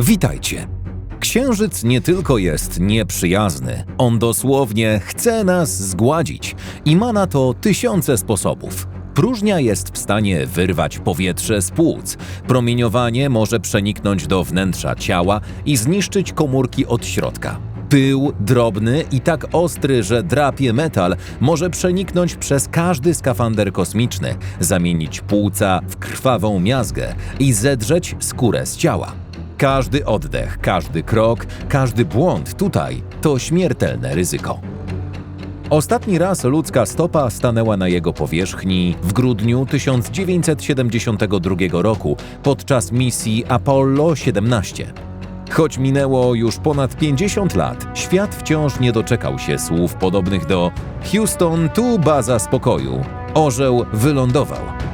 Witajcie. Księżyc nie tylko jest nieprzyjazny, on dosłownie chce nas zgładzić i ma na to tysiące sposobów. Próżnia jest w stanie wyrwać powietrze z płuc. Promieniowanie może przeniknąć do wnętrza ciała i zniszczyć komórki od środka. Pył drobny i tak ostry, że drapie metal, może przeniknąć przez każdy skafander kosmiczny, zamienić płuca w krwawą miazgę i zedrzeć skórę z ciała. Każdy oddech, każdy krok, każdy błąd tutaj to śmiertelne ryzyko. Ostatni raz ludzka stopa stanęła na jego powierzchni w grudniu 1972 roku podczas misji Apollo 17. Choć minęło już ponad 50 lat, świat wciąż nie doczekał się słów podobnych do Houston, tu baza spokoju. Orzeł wylądował.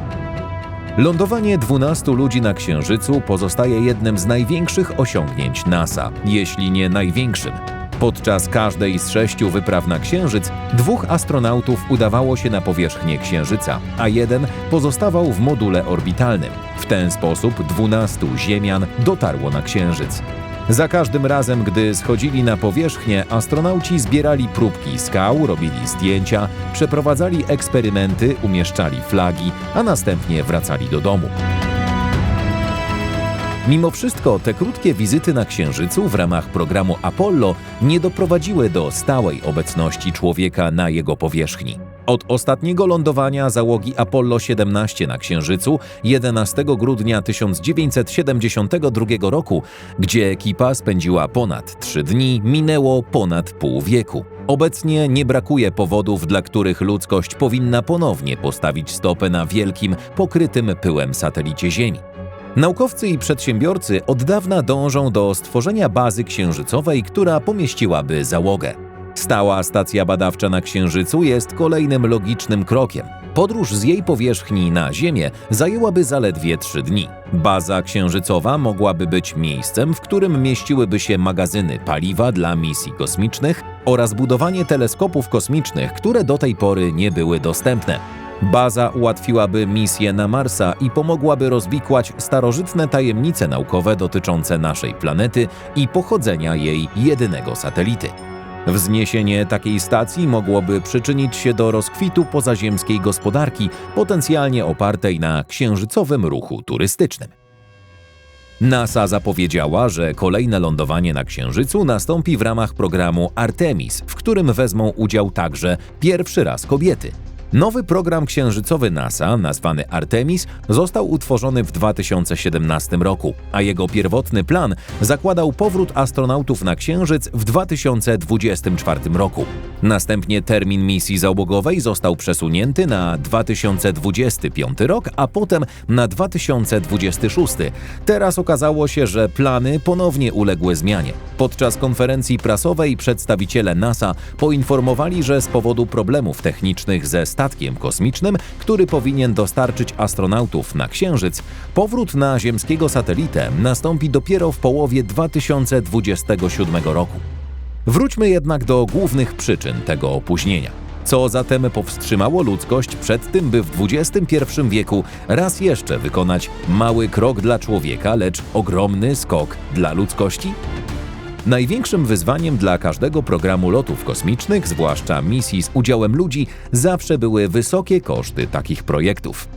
Lądowanie 12 ludzi na Księżycu pozostaje jednym z największych osiągnięć NASA, jeśli nie największym. Podczas każdej z sześciu wypraw na Księżyc dwóch astronautów udawało się na powierzchnię Księżyca, a jeden pozostawał w module orbitalnym. W ten sposób 12 Ziemian dotarło na Księżyc. Za każdym razem, gdy schodzili na powierzchnię, astronauci zbierali próbki skał, robili zdjęcia, przeprowadzali eksperymenty, umieszczali flagi, a następnie wracali do domu. Mimo wszystko te krótkie wizyty na Księżycu w ramach programu Apollo nie doprowadziły do stałej obecności człowieka na jego powierzchni. Od ostatniego lądowania załogi Apollo 17 na Księżycu 11 grudnia 1972 roku, gdzie ekipa spędziła ponad trzy dni, minęło ponad pół wieku. Obecnie nie brakuje powodów, dla których ludzkość powinna ponownie postawić stopę na wielkim, pokrytym pyłem satelicie Ziemi. Naukowcy i przedsiębiorcy od dawna dążą do stworzenia bazy księżycowej, która pomieściłaby załogę. Stała stacja badawcza na Księżycu jest kolejnym logicznym krokiem. Podróż z jej powierzchni na Ziemię zajęłaby zaledwie trzy dni. Baza księżycowa mogłaby być miejscem, w którym mieściłyby się magazyny paliwa dla misji kosmicznych oraz budowanie teleskopów kosmicznych, które do tej pory nie były dostępne. Baza ułatwiłaby misję na Marsa i pomogłaby rozwikłać starożytne tajemnice naukowe dotyczące naszej planety i pochodzenia jej jedynego satelity. Wzniesienie takiej stacji mogłoby przyczynić się do rozkwitu pozaziemskiej gospodarki, potencjalnie opartej na księżycowym ruchu turystycznym. NASA zapowiedziała, że kolejne lądowanie na Księżycu nastąpi w ramach programu Artemis, w którym wezmą udział także pierwszy raz kobiety. Nowy program księżycowy NASA, nazwany Artemis, został utworzony w 2017 roku, a jego pierwotny plan zakładał powrót astronautów na Księżyc w 2024 roku. Następnie termin misji załogowej został przesunięty na 2025 rok, a potem na 2026. Teraz okazało się, że plany ponownie uległy zmianie. Podczas konferencji prasowej przedstawiciele NASA poinformowali, że z powodu problemów technicznych ze statkiem kosmicznym, który powinien dostarczyć astronautów na Księżyc, powrót na ziemskiego satelitę nastąpi dopiero w połowie 2027 roku. Wróćmy jednak do głównych przyczyn tego opóźnienia. Co zatem powstrzymało ludzkość przed tym, by w XXI wieku raz jeszcze wykonać mały krok dla człowieka, lecz ogromny skok dla ludzkości? Największym wyzwaniem dla każdego programu lotów kosmicznych, zwłaszcza misji z udziałem ludzi, zawsze były wysokie koszty takich projektów.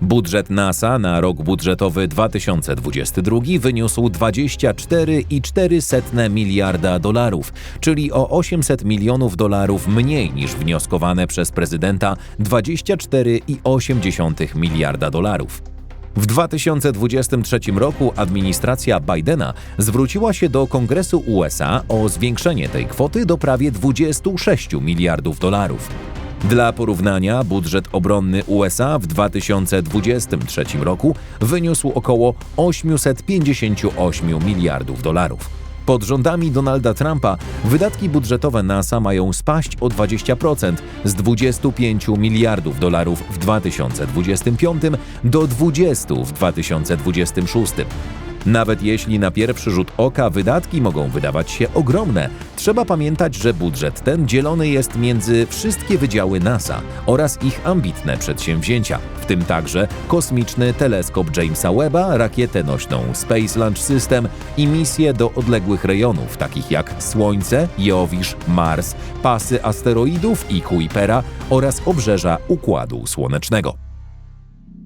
Budżet NASA na rok budżetowy 2022 wyniósł 24,4 miliarda dolarów, czyli o 800 milionów dolarów mniej niż wnioskowane przez prezydenta 24,8 miliarda dolarów. W 2023 roku administracja Bidena zwróciła się do Kongresu USA o zwiększenie tej kwoty do prawie 26 miliardów dolarów. Dla porównania, budżet obronny USA w 2023 roku wyniósł około 858 miliardów dolarów. Pod rządami Donalda Trumpa wydatki budżetowe NASA mają spaść o 20% z 25 miliardów dolarów w 2025 do 20 w 2026. Nawet jeśli na pierwszy rzut oka wydatki mogą wydawać się ogromne, trzeba pamiętać, że budżet ten dzielony jest między wszystkie wydziały NASA oraz ich ambitne przedsięwzięcia, w tym także kosmiczny teleskop Jamesa Webba, rakietę nośną Space Launch System i misje do odległych rejonów, takich jak Słońce, Jowisz, Mars, pasy asteroidów i Kuipera oraz obrzeża Układu Słonecznego.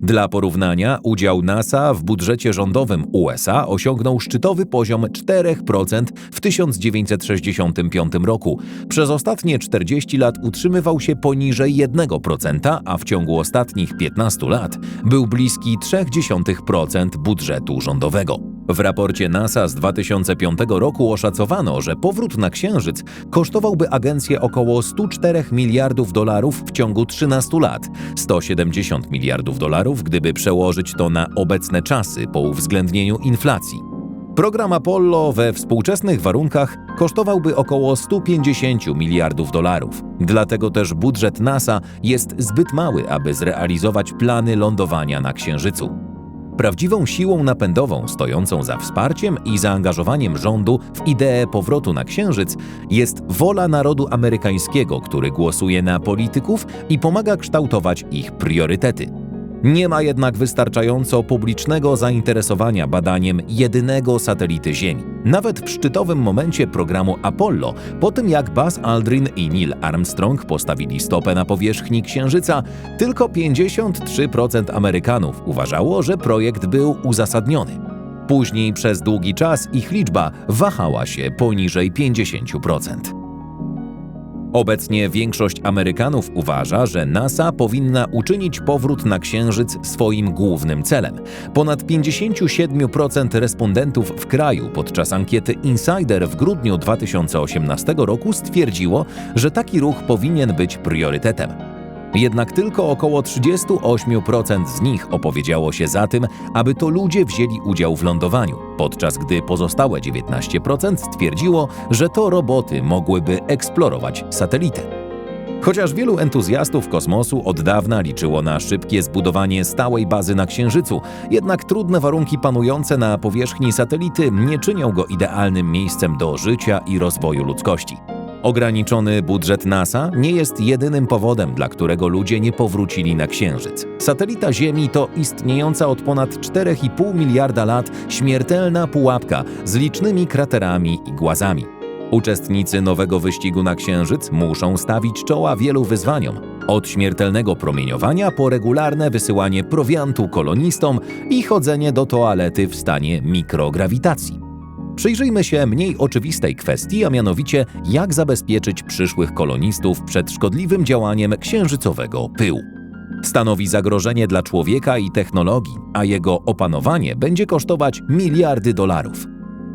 Dla porównania, udział NASA w budżecie rządowym USA osiągnął szczytowy poziom 4% w 1965 roku. Przez ostatnie 40 lat utrzymywał się poniżej 1%, a w ciągu ostatnich 15 lat był bliski 0,3% budżetu rządowego. W raporcie NASA z 2005 roku oszacowano, że powrót na Księżyc kosztowałby agencję około 104 miliardów dolarów w ciągu 13 lat, 170 miliardów dolarów, gdyby przełożyć to na obecne czasy po uwzględnieniu inflacji. Program Apollo we współczesnych warunkach kosztowałby około 150 miliardów dolarów. Dlatego też budżet NASA jest zbyt mały, aby zrealizować plany lądowania na Księżycu. Prawdziwą siłą napędową stojącą za wsparciem i zaangażowaniem rządu w ideę powrotu na Księżyc jest wola narodu amerykańskiego, który głosuje na polityków i pomaga kształtować ich priorytety. Nie ma jednak wystarczająco publicznego zainteresowania badaniem jedynego satelity Ziemi. Nawet w szczytowym momencie programu Apollo, po tym jak Buzz Aldrin i Neil Armstrong postawili stopę na powierzchni Księżyca, tylko 53% Amerykanów uważało, że projekt był uzasadniony. Później przez długi czas ich liczba wahała się poniżej 50%. Obecnie większość Amerykanów uważa, że NASA powinna uczynić powrót na Księżyc swoim głównym celem. Ponad 57% respondentów w kraju podczas ankiety Insider w grudniu 2018 roku stwierdziło, że taki ruch powinien być priorytetem. Jednak tylko około 38% z nich opowiedziało się za tym, aby to ludzie wzięli udział w lądowaniu, podczas gdy pozostałe 19% stwierdziło, że to roboty mogłyby eksplorować satelitę. Chociaż wielu entuzjastów kosmosu od dawna liczyło na szybkie zbudowanie stałej bazy na Księżycu, jednak trudne warunki panujące na powierzchni satelity nie czynią go idealnym miejscem do życia i rozwoju ludzkości. Ograniczony budżet NASA nie jest jedynym powodem, dla którego ludzie nie powrócili na Księżyc. Satelita Ziemi to istniejąca od ponad 4,5 miliarda lat śmiertelna pułapka z licznymi kraterami i głazami. Uczestnicy nowego wyścigu na Księżyc muszą stawić czoła wielu wyzwaniom, od śmiertelnego promieniowania po regularne wysyłanie prowiantu kolonistom i chodzenie do toalety w stanie mikrograwitacji. Przyjrzyjmy się mniej oczywistej kwestii, a mianowicie jak zabezpieczyć przyszłych kolonistów przed szkodliwym działaniem księżycowego pyłu. Stanowi zagrożenie dla człowieka i technologii, a jego opanowanie będzie kosztować miliardy dolarów.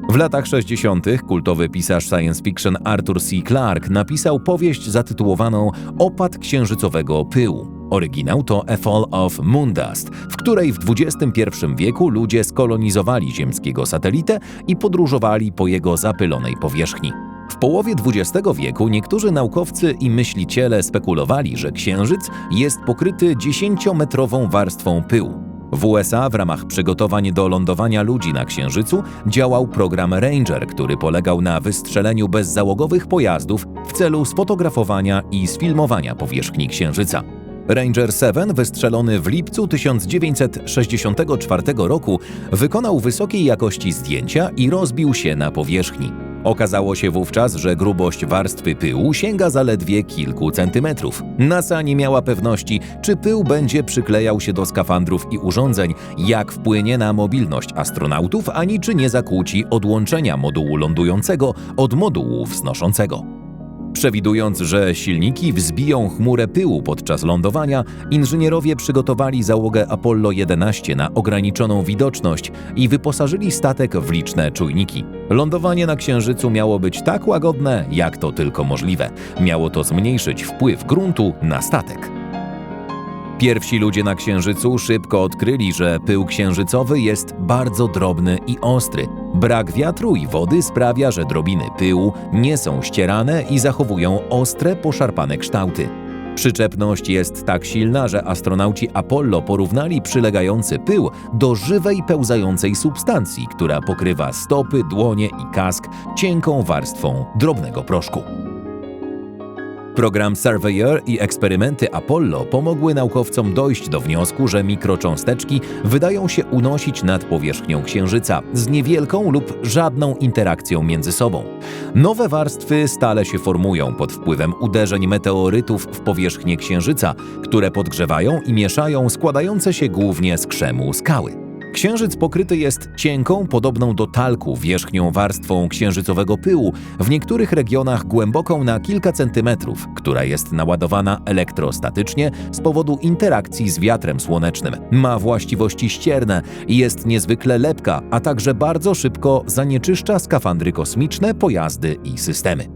W latach 60. kultowy pisarz science fiction Arthur C. Clarke napisał powieść zatytułowaną Opad księżycowego pyłu. Oryginał to A Fall of Moondust, w której w XXI wieku ludzie skolonizowali ziemskiego satelitę i podróżowali po jego zapylonej powierzchni. W połowie XX wieku niektórzy naukowcy i myśliciele spekulowali, że Księżyc jest pokryty 10-metrową warstwą pyłu. W USA w ramach przygotowań do lądowania ludzi na Księżycu działał program Ranger, który polegał na wystrzeleniu bezzałogowych pojazdów w celu sfotografowania i sfilmowania powierzchni Księżyca. Ranger 7, wystrzelony w lipcu 1964 roku, wykonał wysokiej jakości zdjęcia i rozbił się na powierzchni. Okazało się wówczas, że grubość warstwy pyłu sięga zaledwie kilku centymetrów. NASA nie miała pewności, czy pył będzie przyklejał się do skafandrów i urządzeń, jak wpłynie na mobilność astronautów, ani czy nie zakłóci odłączenia modułu lądującego od modułu wznoszącego. Przewidując, że silniki wzbiją chmurę pyłu podczas lądowania, inżynierowie przygotowali załogę Apollo 11 na ograniczoną widoczność i wyposażyli statek w liczne czujniki. Lądowanie na Księżycu miało być tak łagodne, jak to tylko możliwe. Miało to zmniejszyć wpływ gruntu na statek. Pierwsi ludzie na Księżycu szybko odkryli, że pył księżycowy jest bardzo drobny i ostry. Brak wiatru i wody sprawia, że drobiny pyłu nie są ścierane i zachowują ostre, poszarpane kształty. Przyczepność jest tak silna, że astronauci Apollo porównali przylegający pył do żywej pełzającej substancji, która pokrywa stopy, dłonie i kask cienką warstwą drobnego proszku. Program Surveyor i eksperymenty Apollo pomogły naukowcom dojść do wniosku, że mikrocząsteczki wydają się unosić nad powierzchnią Księżyca z niewielką lub żadną interakcją między sobą. Nowe warstwy stale się formują pod wpływem uderzeń meteorytów w powierzchnię Księżyca, które podgrzewają i mieszają składające się głównie z krzemu skały. Księżyc pokryty jest cienką, podobną do talku wierzchnią warstwą księżycowego pyłu, w niektórych regionach głęboką na kilka centymetrów, która jest naładowana elektrostatycznie z powodu interakcji z wiatrem słonecznym. Ma właściwości ścierne i jest niezwykle lepka, a także bardzo szybko zanieczyszcza skafandry kosmiczne, pojazdy i systemy.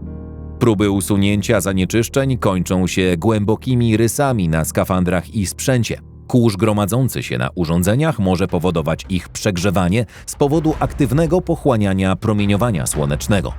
Próby usunięcia zanieczyszczeń kończą się głębokimi rysami na skafandrach i sprzęcie. Kurz gromadzący się na urządzeniach może powodować ich przegrzewanie z powodu aktywnego pochłaniania promieniowania słonecznego.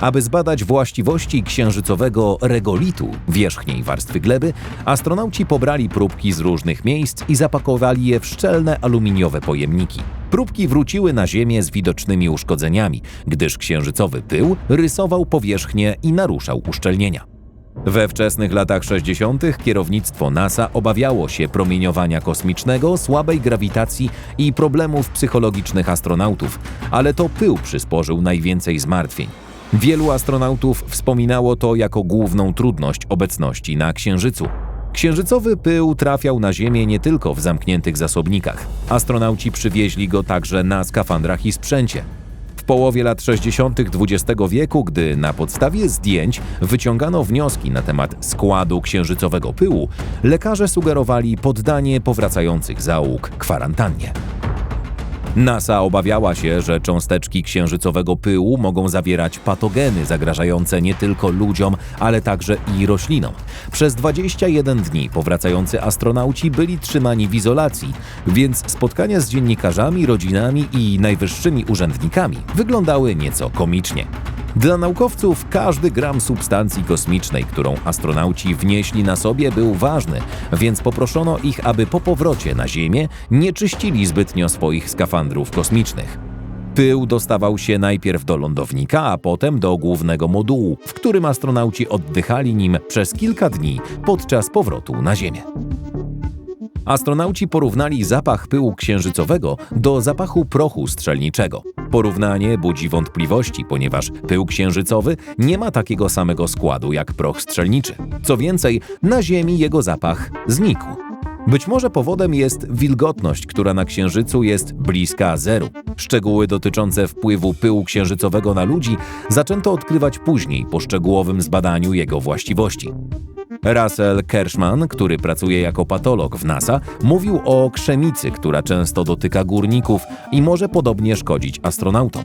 Aby zbadać właściwości księżycowego regolitu wierzchniej warstwy gleby, astronauci pobrali próbki z różnych miejsc i zapakowali je w szczelne aluminiowe pojemniki. Próbki wróciły na Ziemię z widocznymi uszkodzeniami, gdyż księżycowy pył rysował powierzchnię i naruszał uszczelnienia. We wczesnych latach 60. kierownictwo NASA obawiało się promieniowania kosmicznego, słabej grawitacji i problemów psychologicznych astronautów, ale to pył przysporzył najwięcej zmartwień. Wielu astronautów wspominało to jako główną trudność obecności na Księżycu. Księżycowy pył trafiał na Ziemię nie tylko w zamkniętych zasobnikach. Astronauci przywieźli go także na skafandrach i sprzęcie. W połowie lat 60. XX wieku, gdy na podstawie zdjęć wyciągano wnioski na temat składu księżycowego pyłu, lekarze sugerowali poddanie powracających załóg kwarantannie. NASA obawiała się, że cząsteczki księżycowego pyłu mogą zawierać patogeny zagrażające nie tylko ludziom, ale także i roślinom. Przez 21 dni powracający astronauci byli trzymani w izolacji, więc spotkania z dziennikarzami, rodzinami i najwyższymi urzędnikami wyglądały nieco komicznie. Dla naukowców każdy gram substancji kosmicznej, którą astronauci wnieśli na sobie, był ważny, więc poproszono ich, aby po powrocie na Ziemię nie czyścili zbytnio swoich skafandrów kosmicznych. Pył dostawał się najpierw do lądownika, a potem do głównego modułu, w którym astronauci oddychali nim przez kilka dni podczas powrotu na Ziemię. Astronauci porównali zapach pyłu księżycowego do zapachu prochu strzelniczego. Porównanie budzi wątpliwości, ponieważ pył księżycowy nie ma takiego samego składu jak proch strzelniczy. Co więcej, na Ziemi jego zapach znikł. Być może powodem jest wilgotność, która na Księżycu jest bliska zeru. Szczegóły dotyczące wpływu pyłu księżycowego na ludzi zaczęto odkrywać później po szczegółowym zbadaniu jego właściwości. Russell Kershman, który pracuje jako patolog w NASA, mówił o krzemicy, która często dotyka górników i może podobnie szkodzić astronautom.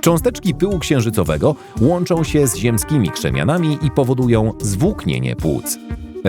Cząsteczki pyłu księżycowego łączą się z ziemskimi krzemianami i powodują zwłóknienie płuc.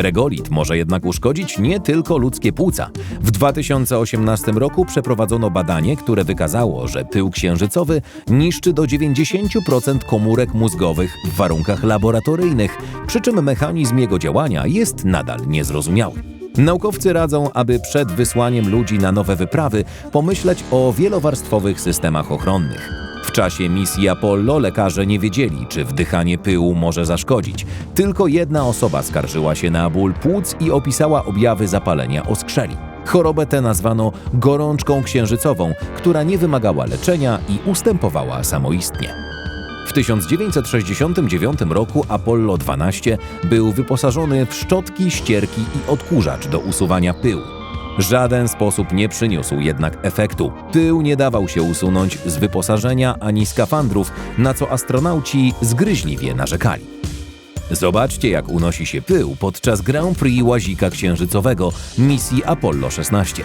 Regolit może jednak uszkodzić nie tylko ludzkie płuca. W 2018 roku przeprowadzono badanie, które wykazało, że pył księżycowy niszczy do 90% komórek mózgowych w warunkach laboratoryjnych, przy czym mechanizm jego działania jest nadal niezrozumiały. Naukowcy radzą, aby przed wysłaniem ludzi na nowe wyprawy pomyśleć o wielowarstwowych systemach ochronnych. W czasie misji Apollo lekarze nie wiedzieli, czy wdychanie pyłu może zaszkodzić. Tylko jedna osoba skarżyła się na ból płuc i opisała objawy zapalenia oskrzeli. Chorobę tę nazwano gorączką księżycową, która nie wymagała leczenia i ustępowała samoistnie. W 1969 roku Apollo 12 był wyposażony w szczotki, ścierki i odkurzacz do usuwania pyłu. Żaden sposób nie przyniósł jednak efektu. Pył nie dawał się usunąć z wyposażenia ani skafandrów, na co astronauci zgryźliwie narzekali. Zobaczcie, jak unosi się pył podczas Grand Prix łazika księżycowego misji Apollo 16.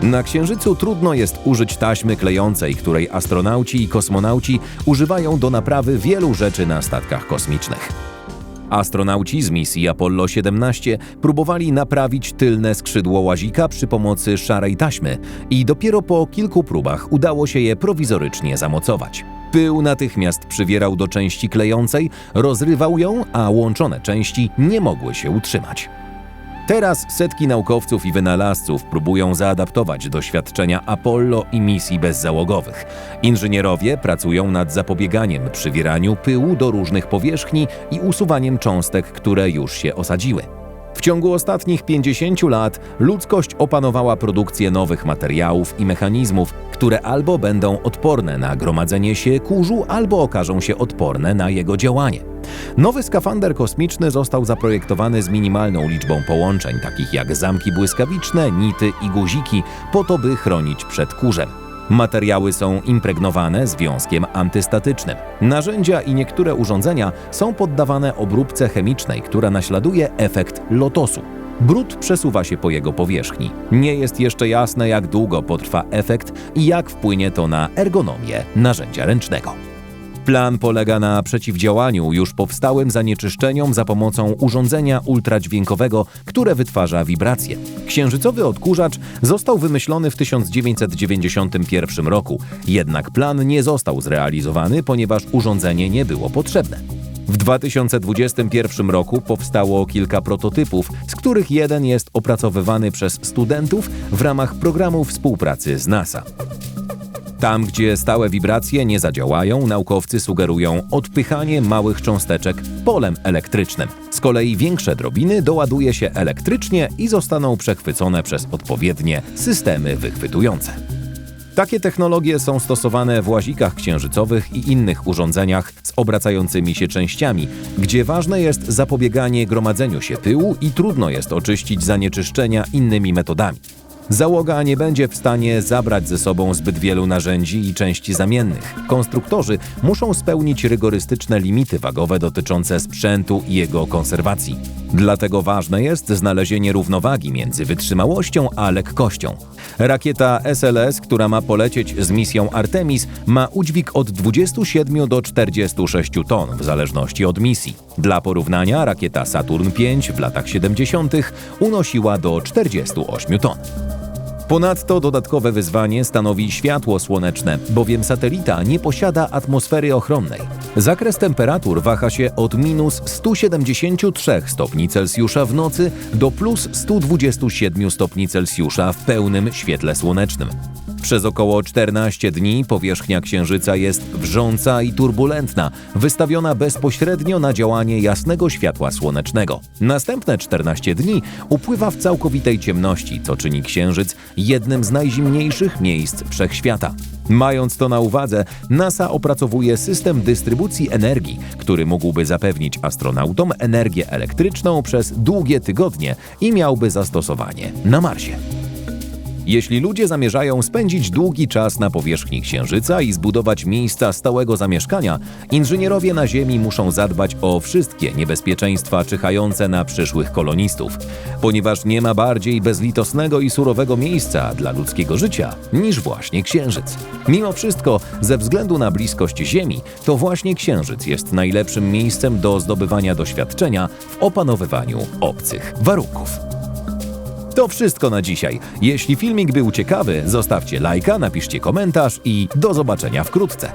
Na Księżycu trudno jest użyć taśmy klejącej, której astronauci i kosmonauci używają do naprawy wielu rzeczy na statkach kosmicznych. Astronauci z misji Apollo 17 próbowali naprawić tylne skrzydło łazika przy pomocy szarej taśmy i dopiero po kilku próbach udało się je prowizorycznie zamocować. Pył natychmiast przywierał do części klejącej, rozrywał ją, a łączone części nie mogły się utrzymać. Teraz setki naukowców i wynalazców próbują zaadaptować doświadczenia Apollo i misji bezzałogowych. Inżynierowie pracują nad zapobieganiem przywieraniu pyłu do różnych powierzchni i usuwaniem cząstek, które już się osadziły. W ciągu ostatnich 50 lat ludzkość opanowała produkcję nowych materiałów i mechanizmów, które albo będą odporne na gromadzenie się kurzu, albo okażą się odporne na jego działanie. Nowy skafander kosmiczny został zaprojektowany z minimalną liczbą połączeń, takich jak zamki błyskawiczne, nity i guziki, po to by chronić przed kurzem. Materiały są impregnowane związkiem antystatycznym. Narzędzia i niektóre urządzenia są poddawane obróbce chemicznej, która naśladuje efekt lotosu. Brud przesuwa się po jego powierzchni. Nie jest jeszcze jasne, jak długo potrwa efekt i jak wpłynie to na ergonomię narzędzia ręcznego. Plan polega na przeciwdziałaniu już powstałym zanieczyszczeniom za pomocą urządzenia ultradźwiękowego, które wytwarza wibracje. Księżycowy odkurzacz został wymyślony w 1991 roku, jednak plan nie został zrealizowany, ponieważ urządzenie nie było potrzebne. W 2021 roku powstało kilka prototypów, z których jeden jest opracowywany przez studentów w ramach programu współpracy z NASA. Tam, gdzie stałe wibracje nie zadziałają, naukowcy sugerują odpychanie małych cząsteczek polem elektrycznym. Z kolei większe drobiny doładuje się elektrycznie i zostaną przechwycone przez odpowiednie systemy wychwytujące. Takie technologie są stosowane w łazikach księżycowych i innych urządzeniach z obracającymi się częściami, gdzie ważne jest zapobieganie gromadzeniu się pyłu i trudno jest oczyścić zanieczyszczenia innymi metodami. Załoga nie będzie w stanie zabrać ze sobą zbyt wielu narzędzi i części zamiennych. Konstruktorzy muszą spełnić rygorystyczne limity wagowe dotyczące sprzętu i jego konserwacji. Dlatego ważne jest znalezienie równowagi między wytrzymałością a lekkością. Rakieta SLS, która ma polecieć z misją Artemis, ma udźwig od 27 do 46 ton w zależności od misji. Dla porównania rakieta Saturn V w latach 70. unosiła do 48 ton. Ponadto dodatkowe wyzwanie stanowi światło słoneczne, bowiem satelita nie posiada atmosfery ochronnej. Zakres temperatur waha się od minus 173 stopni Celsjusza w nocy do plus 127 stopni Celsjusza w pełnym świetle słonecznym. Przez około 14 dni powierzchnia Księżyca jest wrząca i turbulentna, wystawiona bezpośrednio na działanie jasnego światła słonecznego. Następne 14 dni upływa w całkowitej ciemności, co czyni Księżyc jednym z najzimniejszych miejsc wszechświata. Mając to na uwadze, NASA opracowuje system dystrybucji energii, który mógłby zapewnić astronautom energię elektryczną przez długie tygodnie i miałby zastosowanie na Marsie. Jeśli ludzie zamierzają spędzić długi czas na powierzchni Księżyca i zbudować miejsca stałego zamieszkania, inżynierowie na Ziemi muszą zadbać o wszystkie niebezpieczeństwa czyhające na przyszłych kolonistów, ponieważ nie ma bardziej bezlitosnego i surowego miejsca dla ludzkiego życia niż właśnie Księżyc. Mimo wszystko, ze względu na bliskość Ziemi, to właśnie Księżyc jest najlepszym miejscem do zdobywania doświadczenia w opanowywaniu obcych warunków. To wszystko na dzisiaj. Jeśli filmik był ciekawy, zostawcie lajka, napiszcie komentarz i do zobaczenia wkrótce.